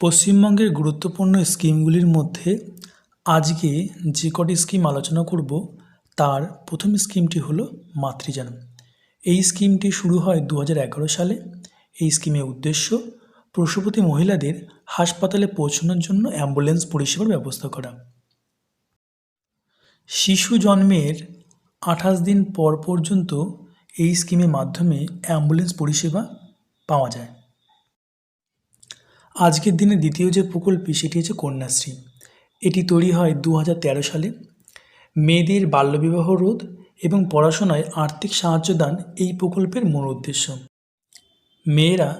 পশ্চিমবঙ্গের গুরুত্বপূর্ণ স্কিমগুলির মধ্যে আজকে যে কটি স্কিম আলোচনা করব, তার প্রথম স্কিমটি হলো মাতৃযান এই স্কিমটি শুরু হয় দু হাজার এগারো সালে। এই স্কিমের উদ্দেশ্য, প্রসূতি মহিলাদের হাসপাতালে পৌঁছানোর জন্য অ্যাম্বুলেন্স পরিষেবার ব্যবস্থা করা। শিশু জন্মের আঠাশ দিন পর পর্যন্ত এই স্কিমের মাধ্যমে অ্যাম্বুলেন্স পরিষেবা পাওয়া যায়। আজকের দিনে দ্বিতীয় যে প্রকল্পটি সেটি হচ্ছে কন্যাশ্রী। এটি তৈরি হয় দু হাজার তেরো সালে। মেয়েদের বাল্যবিবাহ রোধ এবং পড়াশোনায় আর্থিক সাহায্য দান এই প্রকল্পের মূল উদ্দেশ্য। মেয়েরা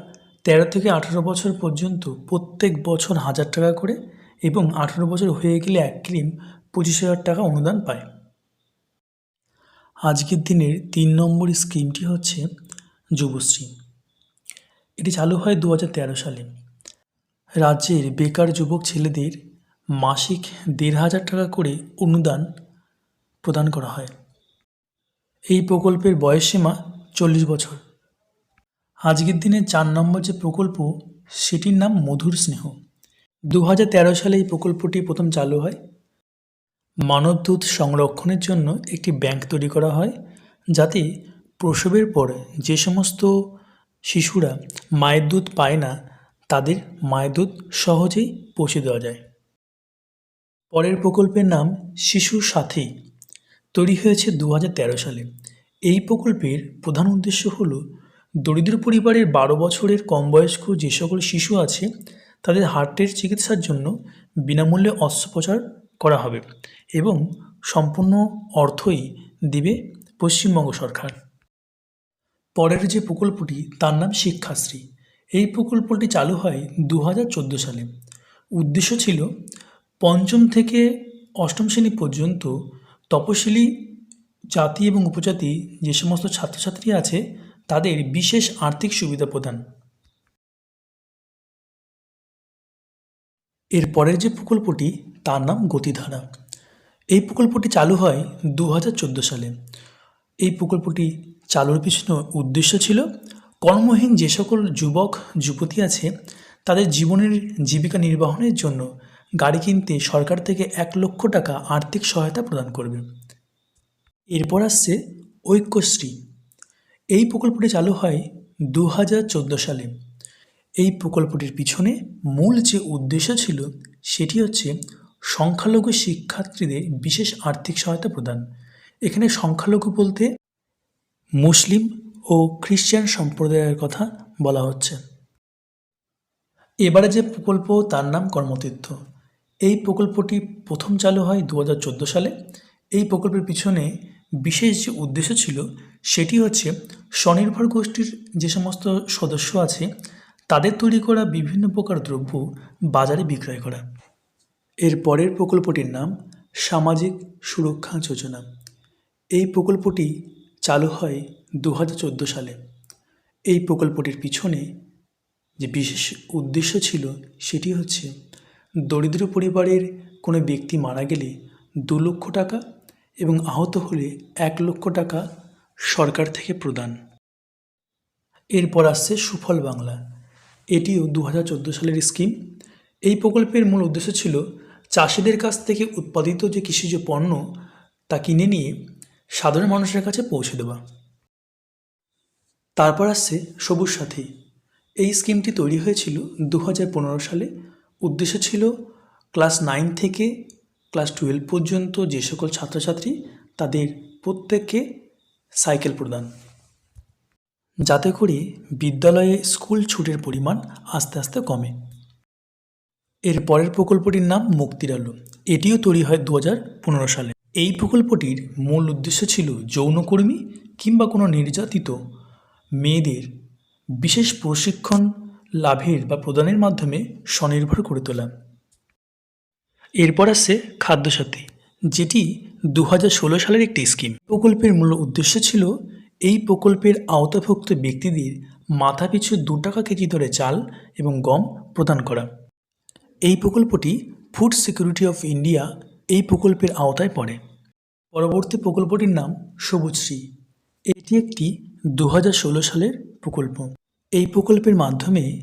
তেরো থেকে আঠেরো বছর পর্যন্ত প্রত্যেক বছর হাজার টাকা করে এবং আঠেরো বছর হয়ে গেলে এক ক্রিম পঁচিশ হাজার টাকা অনুদান পায়। আজকের দিনের তিন নম্বর স্কিমটি হচ্ছে যুবশ্রী। এটি চালু হয় দু হাজার তেরো সালে। রাজ্যের বেকার যুবক ছেলেদের মাসিক দেড় হাজার টাকা করে অনুদান প্রদান করা হয়। এই প্রকল্পের বয়সসীমা চল্লিশ বছর। আজকের দিনে চার নম্বর যে প্রকল্প, সেটির নাম মধুর স্নেহ। দু হাজার তেরো সালে এই প্রকল্পটি প্রথম চালু হয়। মানবদূত সংরক্ষণের জন্য একটি ব্যাংক তৈরি করা হয়, যাতে প্রসবের পর যে সমস্ত শিশুরা মায়ের দুধ পায় না তাদের মায়ের দুধ সহজেই পৌঁছে দেওয়া যায়। পরের প্রকল্পের নাম শিশু সাথী তৈরি হয়েছে দু হাজার তেরো সালে। এই প্রকল্পের প্রধান উদ্দেশ্য হল, দরিদ্র পরিবারের বারো বছরের কম বয়স্ক যে সকল শিশু আছে, তাদের হার্টের চিকিৎসার জন্য বিনামূল্যে অস্ত্রোপচার করা হবে এবং সম্পূর্ণ অর্থই দিবে পশ্চিমবঙ্গ সরকার। পরের যে প্রকল্পটি, তার নাম শিক্ষাশ্রী। এই প্রকল্পটি চালু হয় দু হাজার চোদ্দ সালে। উদ্দেশ্য ছিল পঞ্চম থেকে অষ্টম শ্রেণি পর্যন্ত তপশিলি জাতি এবং উপজাতি যে সমস্ত ছাত্রছাত্রী আছে, তাদের বিশেষ আর্থিক সুবিধা প্রদান। এর পরের যে প্রকল্পটি, তার নাম গতিধারা। এই প্রকল্পটি চালু হয় দু হাজার চোদ্দ সালে। এই প্রকল্পটি চালুর পিছনে উদ্দেশ্য ছিল কর্মহীন যে সকল যুবক, যুবতী আছে, তাদের জীবনের জীবিকা নির্বাহনের জন্য গাড়ি কিনতে সরকার থেকে এক লক্ষ টাকা আর্থিক সহায়তা প্রদান করবে। এরপর আসছে ঐক্যশ্রী। এই প্রকল্পটি চালু হয় দু হাজার চোদ্দ সালে। এই প্রকল্পটির পিছনে মূল যে উদ্দেশ্য ছিল, সেটি হচ্ছে সংখ্যালঘু শিক্ষার্থীদের বিশেষ আর্থিক সহায়তা প্রদান। এখানে সংখ্যালঘু বলতে মুসলিম ও খ্রিশ্চান সম্প্রদায়ের কথা বলা হচ্ছে। এবারে যে প্রকল্প, তার নাম কর্মতীর্থ। এই প্রকল্পটি প্রথম চালু হয় দু হাজার চোদ্দ সালে। এই প্রকল্পের পিছনে বিশেষ যে উদ্দেশ্য ছিল, সেটি হচ্ছে স্বনির্ভর গোষ্ঠীর যে সমস্ত সদস্য আছে, তাদের তৈরি করা বিভিন্ন প্রকার দ্রব্য বাজারে বিক্রয় করা। এর পরের প্রকল্পটির নাম সামাজিক সুরক্ষা যোজনা। এই প্রকল্পটি চালু হয় দু হাজার চোদ্দ সালে। এই প্রকল্পটির পিছনে যে বিশেষ উদ্দেশ্য ছিল, সেটি হচ্ছে দরিদ্র পরিবারের কোনো ব্যক্তি মারা গেলে দু লক্ষ টাকা এবং আহত হলে এক লক্ষ টাকা সরকার থেকে প্রদান। এরপর আসছে সুফল বাংলা। এটিও দু হাজার চোদ্দ সালের স্কিম। এই প্রকল্পের মূল উদ্দেশ্য ছিল চাষিদের কাছ থেকে উৎপাদিত যে কৃষিজ পণ্য তা কিনে নিয়ে সাধারণ মানুষের কাছে পৌঁছে দেওয়া। তারপর আসছে সবুজ সাথী। এই স্কিমটি তৈরি হয়েছিল দু হাজার পনেরো সালে। উদ্দেশ্য ছিল ক্লাস নাইন থেকে ক্লাস টুয়েলভ পর্যন্ত যে সকল ছাত্রছাত্রী তাদের প্রত্যেককে সাইকেল প্রদান। যাতে করে বিদ্যালয়ে স্কুল ছুটের পরিমাণ আস্তে আস্তে কমে। এর পরের প্রকল্পটির নাম মুক্তির আলো। এটিও তৈরি হয় দু হাজার পনেরো সালে। এই প্রকল্পটির মূল উদ্দেশ্য ছিল যৌনকর্মী কিংবা কোনো নির্যাতিত মেয়েদের বিশেষ প্রশিক্ষণ, লাভের বা প্রদানের মাধ্যমে স্বনির্ভর করে তোলা এরপর আসছে খাদ্যসাথী, যেটি দু হাজার ষোলো সালের একটি স্কিম। প্রকল্পের মূল উদ্দেশ্য ছিল এই প্রকল্পের আওতাভুক্ত ব্যক্তিদের মাথাপিছু দু টাকা কেজি দরে চাল এবং গম প্রদান করা। এই প্রকল্পটি ফুড সিকিউরিটি অফ ইন্ডিয়া এই প্রকল্পের আওতায় পড়ে। পরবর্তী প্রকল্পটির নাম সবুজশ্রী এটি একটি দু হাজার ষোলো সালের প্রকল্প। এই প্রকল্পের মাধ্যমে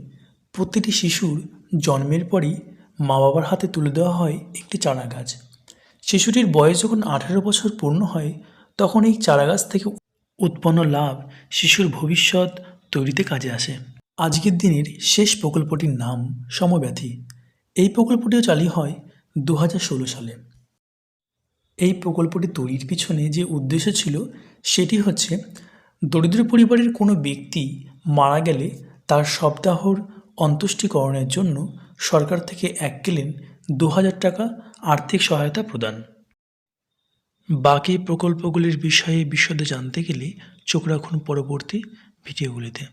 প্রতিটি শিশুর জন্মের পরই মা বাবার হাতে তুলে দেওয়া হয় একটি চারা গাছ শিশুটির বয়স যখন আঠেরো বছর পূর্ণ হয়, তখন এই চারা গাছ থেকে উৎপন্ন লাভ শিশুর ভবিষ্যৎ তৈরিতে কাজে আসে। আজকের দিনের শেষ প্রকল্পটির নাম সমব্যথী এই প্রকল্পটিও চালু হয় দু হাজার ষোলো সালে। এই প্রকল্পটি তৈরির পিছনে যে উদ্দেশ্য ছিল, সেটি হচ্ছে দরিদ্র পরিবারের কোনো ব্যক্তি মারা গেলে তার সপ্তাহর অন্তুষ্টিকরণের জন্য সরকার থেকে এক কেলেন দু হাজার টাকা আর্থিক সহায়তা প্রদান। বাকি প্রকল্পগুলির বিষয়ে বিশদে জানতে গেলে চোখ রাখুন পরবর্তী ভিডিওগুলিতে।